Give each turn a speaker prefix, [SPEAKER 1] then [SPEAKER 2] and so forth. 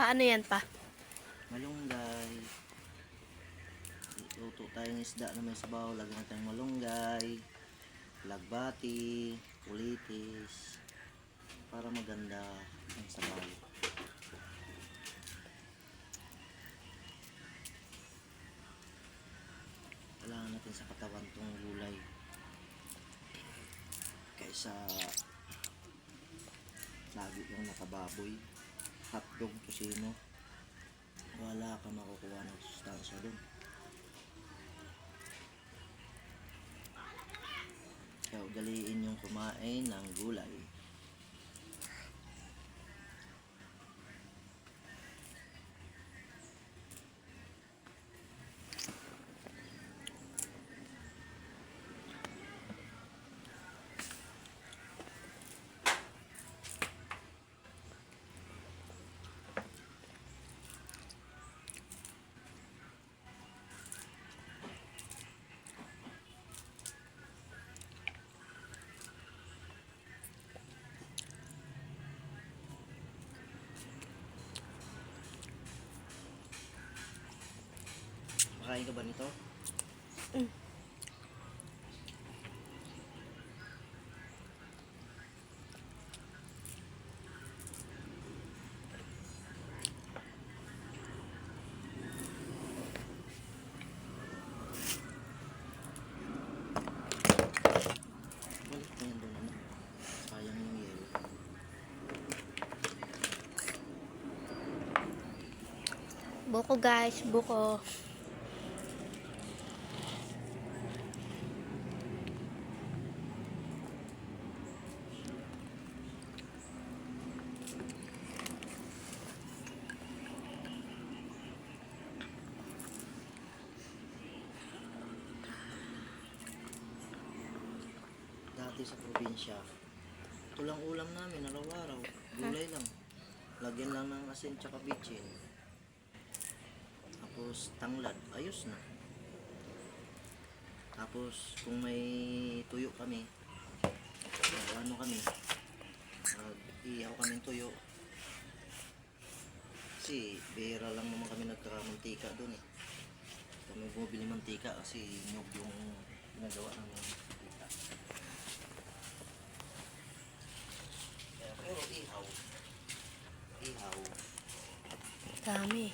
[SPEAKER 1] Paano yan pa?
[SPEAKER 2] Malunggay. Luto tayong isda na may sabaw. Lagyan natin malunggay. Lagbati. Kulitis. Para maganda ang sabaw. Kailangan natin sa katawan tong gulay. Kaysa lagi yung nakababoy. Hotdog, tusino wala ka makukuha ng sustansya dun. Kaya ugaliin yung kumain Makain ka ba nito?
[SPEAKER 1] Mm. Buko guys, buko.
[SPEAKER 2] Dati sa probinsya, ito lang ulam namin araw-araw. Gulay lang. Lagyan lang ng asin tsaka bitchin. Tapos tanglad, ayos na. Tapos kung may tuyo kami, ano kami, mag-ihaw kami tuyo. Kasi bihira lang naman kami nagkakamantika doon eh. Kami bumibili mantika kasi nyog yung ginagawa ng 加
[SPEAKER 1] 咩